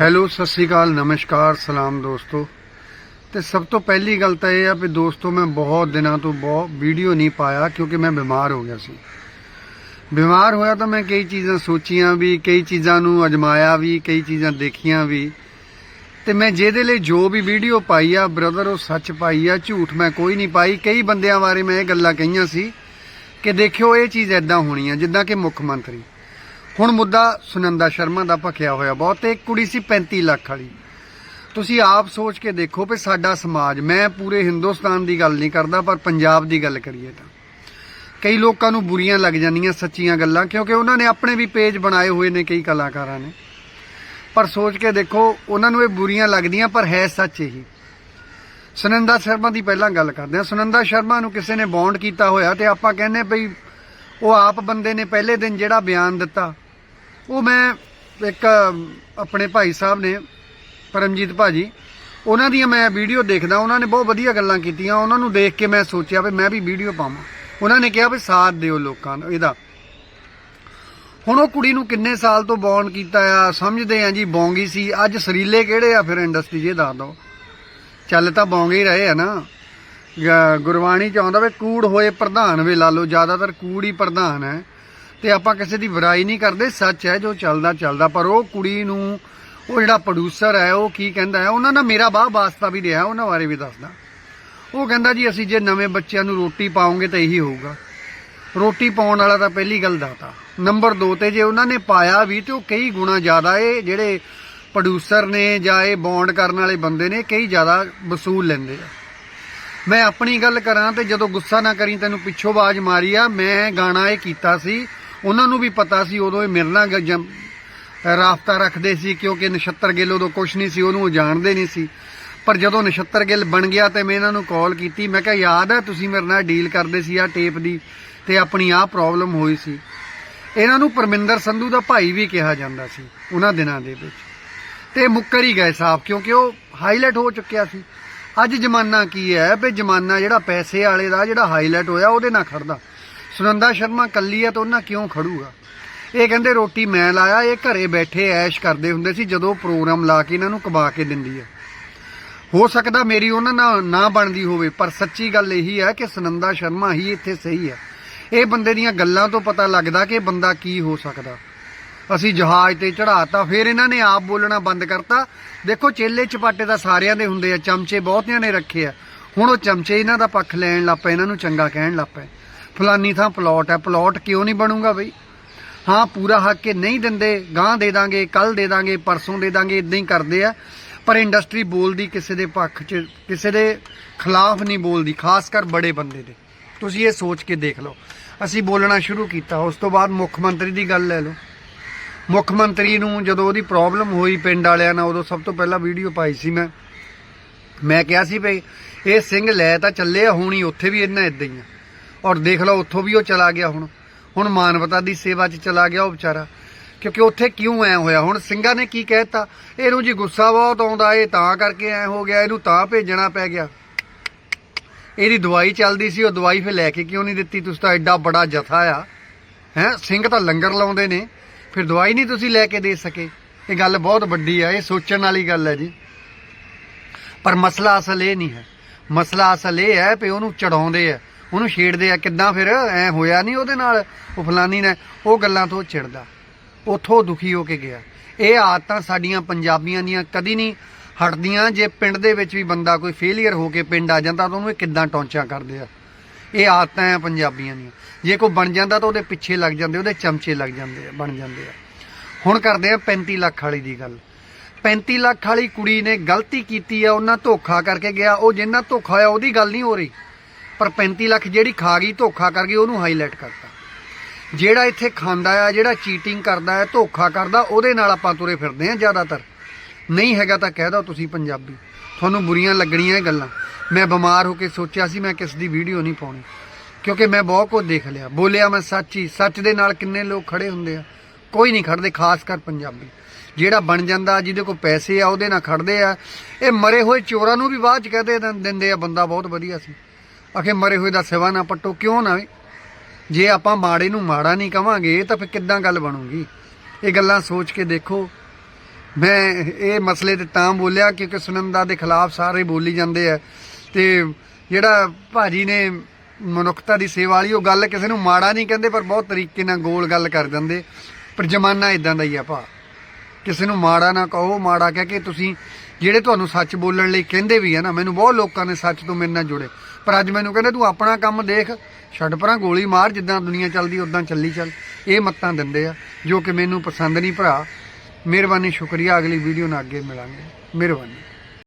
Hello, Sat Sri ਅਕਾਲ, ਨਮਸਕਾਰ, ਸਲਾਮ ਦੋਸਤੋ। ਤੇ ਸਭ ਤੋਂ ਪਹਿਲੀ ਗੱਲ ਤਾਂ ਇਹ ਆ ਵੀ ਦੋਸਤੋ, ਮੈਂ ਬਹੁਤ ਦਿਨਾਂ ਤੋਂ ਬਹੁਤ ਵੀਡੀਓ ਨਹੀਂ ਪਾਇਆ ਕਿਉਂਕਿ ਮੈਂ ਬਿਮਾਰ ਹੋ ਗਿਆ ਸੀ। ਬਿਮਾਰ ਹੋਇਆ ਤਾਂ ਮੈਂ ਕਈ ਚੀਜ਼ਾਂ ਸੋਚੀਆਂ ਵੀ, ਕਈ ਚੀਜ਼ਾਂ ਨੂੰ ਅਜਮਾਇਆ ਵੀ, ਕਈ ਚੀਜ਼ਾਂ ਦੇਖੀਆਂ ਵੀ। ਤੇ ਮੈਂ ਜਿਹਦੇ ਲਈ ਜੋ ਵੀ ਵੀਡੀਓ ਪਾਈ ਆ, ਬ੍ਰਦਰ ਉਹ ਸੱਚ ਪਾਈ ਆ, ਝੂਠ ਮੈਂ ਕੋਈ ਨਹੀਂ ਪਾਈ। ਕਈ ਬੰਦਿਆਂ ਬਾਰੇ ਮੈਂ ਇਹ ਗੱਲਾਂ ਕਹੀਆਂ ਸੀ ਕਿ ਦੇਖਿਓ, ਇਹ ਚੀਜ਼ ਐਦਾਂ ਹੋਣੀ ਆ, ਜਿੱਦਾਂ ਕਿ ਮੁੱਖ ਮੰਤਰੀ। ਹੁਣ ਮੁੱਦਾ ਸੁਨੰਦਾ ਸ਼ਰਮਾ ਦਾ ਭਖਿਆ ਹੋਇਆ ਬਹੁਤ, ਤੇ ਇੱਕ ਕੁੜੀ ਸੀ 35 ਲੱਖ ਵਾਲੀ। ਤੁਸੀਂ ਆਪ ਸੋਚ ਕੇ ਦੇਖੋ ਵੀ ਸਾਡਾ ਸਮਾਜ, ਮੈਂ ਪੂਰੇ ਹਿੰਦੁਸਤਾਨ ਦੀ ਗੱਲ ਨਹੀਂ ਕਰਦਾ, ਪਰ ਪੰਜਾਬ ਦੀ ਗੱਲ ਕਰੀਏ ਤਾਂ। ਕਈ ਲੋਕਾਂ ਨੂੰ ਬੁਰੀਆਂ ਲੱਗ ਜਾਂਦੀਆਂ ਸੱਚੀਆਂ ਗੱਲਾਂ, ਕਿਉਂਕਿ ਉਹਨਾਂ ਨੇ ਆਪਣੇ ਵੀ ਪੇਜ ਬਣਾਏ ਹੋਏ ਨੇ ਕਈ ਕਲਾਕਾਰਾਂ ਨੇ। ਪਰ ਸੋਚ ਕੇ ਦੇਖੋ, ਉਹਨਾਂ ਨੂੰ ਇਹ ਬੁਰੀਆਂ ਲੱਗਦੀਆਂ, ਪਰ ਹੈ ਸੱਚ ਇਹੀ। ਸੁਨੰਦਾ ਸ਼ਰਮਾ ਦੀ ਪਹਿਲਾਂ ਗੱਲ ਕਰਦੇ ਹਾਂ। ਸੁਨੰਦਾ ਸ਼ਰਮਾ ਨੂੰ ਕਿਸੇ ਨੇ ਬੌਂਡ ਕੀਤਾ ਹੋਇਆ ਤੇ ਆਪਾਂ ਕਹਿੰਦੇ ਭਈ ਉਹ ਆਪ ਬੰਦੇ ਨੇ ਪਹਿਲੇ ਦਿਨ ਜਿਹੜਾ ਬਿਆਨ ਦਿੱਤਾ ਉਹ ਮੈਂ ਇੱਕ ਆਪਣੇ ਭਾਈ ਸਾਹਿਬ ਨੇ, ਪਰਮਜੀਤ ਭਾਜੀ, ਉਹਨਾਂ ਦੀਆਂ ਮੈਂ ਵੀਡੀਓ ਦੇਖਦਾ, ਉਹਨਾਂ ਨੇ ਬਹੁਤ ਵਧੀਆ ਗੱਲਾਂ ਕੀਤੀਆਂ, ਉਹਨਾਂ ਨੂੰ ਦੇਖ ਕੇ ਮੈਂ ਸੋਚਿਆ ਵੀ ਮੈਂ ਵੀ ਵੀਡੀਓ ਪਾਵਾਂ। ਉਹਨਾਂ ਨੇ ਕਿਹਾ ਵੀ ਸਾਥ ਦਿਓ ਲੋਕਾਂ ਨੂੰ, ਇਹਦਾ। ਹੁਣ ਉਹ ਕੁੜੀ ਨੂੰ ਕਿੰਨੇ ਸਾਲ ਤੋਂ ਬੌਂਡ ਕੀਤਾ ਆ, ਸਮਝਦੇ ਆ ਜੀ, ਬੌਂਗੀ ਸੀ, ਅੱਜ ਸਰੀਲੇ ਕਿਹੜੇ ਆ ਫਿਰ ਇੰਡਸਟਰੀ 'ਚ ਇਹ ਦੱਸ ਦਿਓ। ਚੱਲ ਤਾਂ ਬੌਂਗੇ ਹੀ ਰਹੇ ਆ ਨਾ। ਗ- ਗੁਰਬਾਣੀ ਚ ਆਉਂਦਾ ਵੀ ਕੂੜ ਹੋਏ ਪ੍ਰਧਾਨ ਵੇ ਲਾ ਲਓ, ਜ਼ਿਆਦਾਤਰ ਕੂੜ ਹੀ ਪ੍ਰਧਾਨ ਹੈ। ਤੇ ਆਪਾਂ ਕਿਸੇ ਦੀ ਬੁਰਾਈ ਨਹੀਂ ਕਰਦੇ, ਸੱਚ ਹੈ ਜੋ ਚੱਲਦਾ ਚੱਲਦਾ, ਪਰ ਉਹ ਕੁੜੀ ਨੂੰ, ਉਹ ਜਿਹੜਾ ਪ੍ਰੋਡਿਊਸਰ ਹੈ, ਉਹ ਕੀ ਕਹਿੰਦਾ ਹੈ, ਉਹਨਾਂ ਨਾਲ ਮੇਰਾ ਬਾਹ ਵਾਸਤਾ ਵੀ ਰਿਹਾ, ਉਹਨਾਂ ਬਾਰੇ ਵੀ ਦੱਸਦਾ। ਉਹ ਕਹਿੰਦਾ ਜੀ, ਅਸੀਂ ਜੇ ਨਵੇਂ ਬੱਚਿਆਂ ਨੂੰ ਰੋਟੀ ਪਾਉਂਗੇ ਤਾਂ ਇਹੀ ਹੋਊਗਾ। ਰੋਟੀ ਪਾਉਣ ਵਾਲਾ ਤਾਂ ਪਹਿਲੀ ਗੱਲ ਦਾਤਾ। ਨੰਬਰ 2 ਤੇ ਜੇ ਉਹਨਾਂ ਨੇ ਪਾਇਆ ਵੀ ਤੇ ਉਹ ਕਈ ਗੁਣਾ ਜ਼ਿਆਦਾ ਇਹ ਜਿਹੜੇ ਪ੍ਰੋਡਿਊਸਰ ਨੇ ਜਾਂ ਇਹ ਬੌਂਡ ਕਰਨ ਵਾਲੇ ਬੰਦੇ ਨੇ, ਕਈ ਜ਼ਿਆਦਾ ਵਸੂਲ ਲੈਂਦੇ ਆ। ਮੈਂ ਆਪਣੀ ਗੱਲ ਕਰਾਂ ਤੇ ਜਦੋਂ ਗੁੱਸਾ ਨਾ ਕਰੀ, ਤੈਨੂੰ ਪਿੱਛੋਂ ਆਵਾਜ਼ ਮਾਰੀ ਆ, ਮੈਂ ਗਾਣਾ ਇਹ ਕੀਤਾ ਸੀ ਉਹਨਾਂ ਨੂੰ ਵੀ ਪਤਾ ਸੀ ਉਦੋਂ ਇਹ ਮੇਰੇ ਨਾਲ ਗ- ਰਾਬਤਾ ਰੱਖਦੇ ਸੀ, ਕਿਉਂਕਿ ਨਛੱਤਰ ਗਿੱਲ ਉਦੋਂ ਕੁਛ ਨਹੀਂ ਸੀ, ਉਹਨੂੰ ਉਹ ਜਾਣਦੇ ਨਹੀਂ ਸੀ। ਪਰ ਜਦੋਂ ਨਛੱਤਰ ਗਿੱਲ ਬਣ ਗਿਆ ਤੇ ਮੈਂ ਇਹਨਾਂ ਨੂੰ ਕਾਲ ਕੀਤੀ, ਮੈਂ ਕਿਹਾ, ਯਾਦ ਹੈ, ਤੁਸੀਂ ਮੇਰੇ ਨਾਲ ਡੀਲ ਕਰਦੇ ਸੀ ਆ ਟੇਪ ਦੀ ਤੇ ਆਪਣੀ ਆਹ ਪ੍ਰੋਬਲਮ ਹੋਈ ਸੀ। ਇਹਨਾਂ ਨੂੰ ਪਰਮਿੰਦਰ ਸੰਧੂ ਦਾ ਭਾਈ ਵੀ ਕਿਹਾ ਜਾਂਦਾ ਸੀ, ਉਹਨਾਂ ਦਿਨਾਂ ਦੇ ਵਿੱਚ। ਤੇ ਮੁੱਕਰ ਹੀ ਗਏ ਸਾਫ਼, ਕਿਉਂਕਿ ਉਹ ਹਾਈਲਾਈਟ ਹੋ ਚੁੱਕਿਆ ਸੀ। ਅੱਜ ਜ਼ਮਾਨਾ ਕੀ ਹੈ, ਵੀ ਜ਼ਮਾਨਾ ਜਿਹੜਾ ਪੈਸੇ ਵਾਲੇ ਦਾ ਜਿਹੜਾ ਹਾਈਲਾਈਟ ਹੋਇਆ, ਉਹਦੇ ਨਾਲ ਖੜਦਾ। ਸੁਨੰਦਾ ਸ਼ਰਮਾ ਕੱਲੀ ਆ ਤਾਂ ਉਹਨਾਂ ਕਿਉਂ ਖੜੂਗਾ? ਇਹ ਕਹਿੰਦੇ ਰੋਟੀ ਮੈਂ ਲਾਇਆ, ਇਹ ਘਰੇ ਬੈਠੇ ਐਸ਼ ਕਰਦੇ ਹੁੰਦੇ ਸੀ, ਜਦੋਂ ਪ੍ਰੋਗਰਾਮ ਲਾ ਕੇ ਇਹਨਾਂ ਨੂੰ ਕਬਾ ਕੇ ਦਿੰਦੀ ਹੈ ਹੋ ਸਕਦਾ ਮੇਰੀ ਉਹਨਾਂ ਨਾਲ ਨਾ ਬਣਦੀ ਹੋਵੇ, ਪਰ ਸੱਚੀ ਗੱਲ ਇਹੀ ਹੈ ਕਿ ਸੁਨੰਦਾ ਸ਼ਰਮਾ ਹੀ ਇੱਥੇ ਸਹੀ ਹੈ ਇਹ ਬੰਦੇ ਦੀਆਂ ਗੱਲਾਂ ਤੋਂ ਪਤਾ ਲੱਗਦਾ ਕਿ ਬੰਦਾ ਕੀ ਹੋ ਸਕਦਾ। ਅਸੀਂ ਜਹਾਜ਼ ਤੇ ਚੜਾਤਾ ਫਿਰ ਇਹਨਾਂ ਨੇ ਆਪ ਬੋਲਣਾ ਬੰਦ ਕਰਤਾ। ਦੇਖੋ, ਚੇਲੇ ਚਪਾਟੇ ਤਾਂ ਸਾਰਿਆਂ ਦੇ ਹੁੰਦੇ ਆ, ਚਮਚੇ ਬਹੁਤਿਆਂ ਨੇ ਰੱਖੇ ਆ। ਹੁਣ ਉਹ ਚਮਚੇ ਇਹਨਾਂ ਦਾ ਪੱਖ ਲੈਣ ਲੱਗ ਪਏ, ਇਹਨਾਂ ਨੂੰ ਚੰਗਾ ਕਹਿਣ ਲੱਗ ਪਏ। ਫਲਾਨੀ ਥਾਂ ਪਲਾਟ ਹੈ। ਪਲਾਟ ਕਿਉਂ ਨਹੀਂ ਬਣੂਗਾ ਬਈ? ਹਾਂ, ਪੂਰਾ ਹੱਕ ਕੇ ਨਹੀਂ ਦਿੰਦੇ। ਗਾਂ ਦੇ ਦਾਂਗੇ ਕੱਲ ਦੇ ਦਾਂਗੇ, ਪਰਸੋਂ ਦੇ ਦਾਂਗੇ ਇਦਾਂ ਹੀ ਕਰਦੇ ਆ। ਪਰ ਇੰਡਸਟਰੀ ਬੋਲਦੀ ਕਿਸੇ ਦੇ ਪੱਖ 'ਚ, ਕਿਸੇ ਦੇ ਖਿਲਾਫ ਨਹੀਂ ਬੋਲਦੀ, ਖਾਸ ਕਰ ਬੜੇ ਬੰਦੇ ਦੇ। ਤੁਸੀਂ ਇਹ ਸੋਚ ਕੇ ਦੇਖ ਲਓ। ਅਸੀਂ ਬੋਲਣਾ ਸ਼ੁਰੂ ਕੀਤਾ। ਉਸ ਤੋਂ ਬਾਅਦ ਮੁੱਖ ਮੰਤਰੀ ਦੀ ਗੱਲ ਲੈ ਲਓ। ਮੁੱਖ ਮੰਤਰੀ ਨੂੰ ਜਦੋਂ ਉਹਦੀ ਪ੍ਰੋਬਲਮ ਹੋਈ ਪਿੰਡ ਵਾਲਿਆਂ ਨਾਲ, ਉਦੋਂ ਸਭ ਤੋਂ ਪਹਿਲਾਂ ਵੀਡੀਓ ਪਾਈ ਸੀ ਮੈਂ। ਮੈਂ ਕਿਹਾ ਸੀ ਭਈ ਇਹ ਸਿੰਘ ਲੈ ਤਾਂ ਚੱਲੇ ਆ, ਹੁਣ ਉੱਥੇ ਵੀ ਇਹਨਾਂ ਇਦਾਂ ਹੀ ਆ। ਔਰ ਦੇਖ ਲਓ ਉੱਥੋਂ ਵੀ ਉਹ ਚਲਾ ਗਿਆ ਹੁਣ। ਹੁਣ ਮਾਨਵਤਾ ਦੀ ਸੇਵਾ 'ਚ ਚਲਾ ਗਿਆ ਉਹ ਵਿਚਾਰਾ। ਕਿਉਂਕਿ ਉੱਥੇ ਕਿਉਂ ਐ ਹੋਇਆ? ਹੁਣ ਸਿੰਘਾਂ ਨੇ ਕੀ ਕਹਿਤਾ ਇਹਨੂੰ ਜੀ ਗੁੱਸਾ ਬਹੁਤ ਆਉਂਦਾ, ਇਹ ਤਾਂ ਕਰਕੇ ਐ ਹੋ ਗਿਆ, ਇਹਨੂੰ ਤਾਂ ਭੇਜਣਾ ਪੈ ਗਿਆ। ਇਹਦੀ ਦਵਾਈ ਚੱਲਦੀ ਸੀ, ਉਹ ਦਵਾਈ ਫਿਰ ਲੈ ਕੇ ਕਿਉਂ ਨਹੀਂ ਦਿੱਤੀ? ਤੁਸੀਂ ਤਾਂ ਐਡਾ ਬੜਾ ਜਥਾ ਆ। ਹੈ? ਸਿੰਘ ਤਾਂ ਲੰਗਰ ਲਾਉਂਦੇ ਨੇ। ਫਿਰ ਦਵਾਈ ਨਹੀਂ ਤੁਸੀਂ ਲੈ ਕੇ ਦੇ ਸਕੇ। ਇਹ ਗੱਲ ਬਹੁਤ ਵੱਡੀ ਆ, ਇਹ ਸੋਚਣ ਵਾਲੀ ਗੱਲ ਹੈ ਜੀ। ਪਰ ਮਸਲਾ ਅਸਲ ਇਹ ਨਹੀਂ ਹੈ। ਮਸਲਾ ਅਸਲ ਇਹ ਹੈ ਵੀ ਉਹਨੂੰ ਚੜਾਉਂਦੇ ਆ। ਉਹਨੂੰ ਛੇੜਦੇ ਆ, ਕਿੱਦਾਂ ਫਿਰ? ਐ ਹੋਇਆ ਨਹੀਂ ਉਹਦੇ ਨਾਲ? ਉਹ ਫਲਾਨੀ ਨੇ ਉਹ ਗੱਲਾਂ ਤੋਂ ਛਿੜਦਾ ਉਥੋਂ ਦੁਖੀ ਹੋ ਕੇ ਗਿਆ। ਇਹ ਆਦਤਾਂ ਸਾਡੀਆਂ ਪੰਜਾਬੀਆਂ ਦੀਆਂ ਕਦੀ ਨਹੀਂ ਹਟਦੀਆਂ। ਜੇ ਪਿੰਡ ਦੇ ਵਿੱਚ ਵੀ ਬੰਦਾ ਕੋਈ ਫੇਲਿਅਰ ਹੋ ਕੇ ਪਿੰਡ ਆ ਜਾਂਦਾ, ਤਾਂ ਉਹਨੂੰ ਇਹ ਕਿੱਦਾਂ ਟੌਂਚਾ ਕਰਦੇ ਆ? ਇਹ ਆਦਤਾਂ ਆ ਪੰਜਾਬੀਆਂ ਦੀਆਂ। ਜੇ ਕੋਈ ਬਣ ਜਾਂਦਾ, ਤਾਂ ਉਹਦੇ ਪਿੱਛੇ ਲੱਗ ਜਾਂਦੇ, ਉਹਦੇ ਚਮਚੇ ਲੱਗ ਜਾਂਦੇ ਆ, ਬਣ ਜਾਂਦੇ ਆ। ਹੁਣ ਕਰਦੇ ਆ 35 ਲੱਖ ਵਾਲੀ ਦੀ ਗੱਲ। 35 ਲੱਖ ਵਾਲੀ ਕੁੜੀ ਨੇ ਗਲਤੀ ਕੀਤੀ ਆ, ਉਹਨਾਂ ਧੋਖਾ ਕਰਕੇ ਗਿਆ। ਉਹ ਜਿੰਨਾ ਧੋਖਾ ਹੋਇਆ, ਉਹਦੀ ਗੱਲ ਨਹੀਂ ਹੋ ਰਹੀ। ਪਰ 35 ਲੱਖ ਜਿਹੜੀ ਖਾ ਗਈ, ਧੋਖਾ ਕਰ ਗਈ, ਉਹਨੂੰ ਹਾਈਲਾਈਟ ਕਰਤਾ। ਜਿਹੜਾ ਇੱਥੇ ਖਾਂਦਾ ਆ, ਜਿਹੜਾ ਚੀਟਿੰਗ ਕਰਦਾ ਹੈ ਧੋਖਾ ਕਰਦਾ, ਉਹਦੇ ਨਾਲ ਆਪਾਂ ਤੁਰੇ ਫਿਰਦੇ ਆ ਜ਼ਿਆਦਾਤਰ। ਨਹੀਂ ਹੈਗਾ ਤਾਂ ਕਹਿ ਦੋ ਤੁਸੀਂ ਪੰਜਾਬੀ। ਤੁਹਾਨੂੰ ਬੁਰੀਆਂ ਲੱਗਣੀਆਂ ਇਹ ਗੱਲਾਂ। ਮੈਂ ਬਿਮਾਰ ਹੋ ਕੇ ਸੋਚਿਆ ਸੀ, ਮੈਂ ਕਿਸ ਦੀ ਵੀਡੀਓ ਨਹੀਂ ਪਾਉਣੀ। ਕਿਉਂਕਿ ਮੈਂ ਬਹੁਤ ਕੁਝ ਦੇਖ ਲਿਆ। ਬੋਲਿਆ ਮੈਂ ਸੱਚ ਹੀ, ਸੱਚ ਦੇ ਨਾਲ ਕਿੰਨੇ ਲੋਕ ਖੜੇ ਹੁੰਦੇ ਆ। ਕੋਈ ਨਹੀਂ ਖੜਦੇ, ਖਾਸ ਕਰ ਪੰਜਾਬੀ। ਜਿਹੜਾ ਬਣ ਜਾਂਦਾ, ਜਿਹਦੇ ਕੋਲ ਪੈਸੇ ਆ, ਉਹਦੇ ਨਾਲ ਖੜਦੇ ਆ। ਇਹ ਮਰੇ ਹੋਏ ਚੋਰਾਂ ਨੂੰ ਵੀ ਬਾਅਦ ਚ ਕਹਦੇ ਦਿੰਦੇ ਆ, ਬੰਦਾ ਬਹੁਤ ਵਧੀਆ ਸੀ। ਆਖੇ ਮਰੇ ਹੋਏ ਦਾ ਸਿਵਾ ਨਾ ਪੱਟੋ, ਕਿਉਂ ਨਾ? ਵੇ ਜੇ ਆਪਾਂ ਮਾੜੇ ਨੂੰ ਮਾੜਾ ਨਹੀਂ ਕਵਾਂਗੇ, ਤਾਂ ਫਿਰ ਕਿੱਦਾਂ ਗੱਲ ਬਣੂਗੀ? ਇਹ ਗੱਲਾਂ ਸੋਚ ਕੇ ਦੇਖੋ। ਮੈਂ ਇਹ ਮਸਲੇ ਤੇ ਤਾਂ ਬੋਲਿਆ, ਕਿਉਂਕਿ ਸੁਨੰਦਾ ਦੇ ਖਿਲਾਫ ਸਾਰੇ ਬੋਲੀ ਜਾਂਦੇ ਆ। ਤੇ ਜਿਹੜਾ ਭਾਜੀ ਨੇ ਮਨੁੱਖਤਾ ਦੀ ਸੇਵਾ ਵਾਲੀ, ਉਹ ਗੱਲ ਕਿਸੇ ਨੂੰ ਮਾੜਾ ਨਹੀਂ ਕਹਿੰਦੇ, ਪਰ ਬਹੁਤ ਤਰੀਕੇ ਨਾਲ ਗੋਲ ਗੱਲ ਕਰ ਦਿੰਦੇ ਪਰ ਜ਼ਮਾਨਾ ਇਦਾਂ ਦਾ ਹੀ ਆ ਭਾ। ਕਿਸੇ ਨੂੰ ਮਾੜਾ ਨਾ ਕਹੋ, ਮਾੜਾ ਕਹਿ ਕੇ ਤੁਸੀਂ, ਜਿਹੜੇ ਤੁਹਾਨੂੰ ਸੱਚ ਬੋਲਣ ਲਈ ਕਹਿੰਦੇ ਵੀ ਆ ਨਾ, ਮੈਨੂੰ ਬਹੁਤ ਲੋਕਾਂ ਨੇ ਸੱਚ ਤੋਂ ਮੇਰੇ ਨਾਲ ਜੁੜੇ। ਪਰ ਅੱਜ ਮੈਨੂੰ ਕਹਿੰਦੇ ਤੂੰ ਆਪਣਾ ਕੰਮ ਦੇਖ, ਛੱਡ ਪਰਾਂ, ਗੋਲੀ ਮਾਰ, ਜਿੱਦਾਂ ਦੁਨੀਆ ਚੱਲਦੀ ਉਦਾਂ ਚੱਲੀ ਚੱਲ। ਇਹ ਮੱਤਾਂ ਦਿੰਦੇ ਆ, ਜੋ ਕਿ ਮੈਨੂੰ ਪਸੰਦ ਨਹੀਂ ਭਰਾ। ਮਿਹਰਬਾਨੀ, ਸ਼ੁਕਰੀਆ, ਅਗਲੀ ਵੀਡੀਓ ਨਾਲ ਅੱਗੇ ਮਿਲਾਂਗੇ। ਮਿਹਰਬਾਨੀ।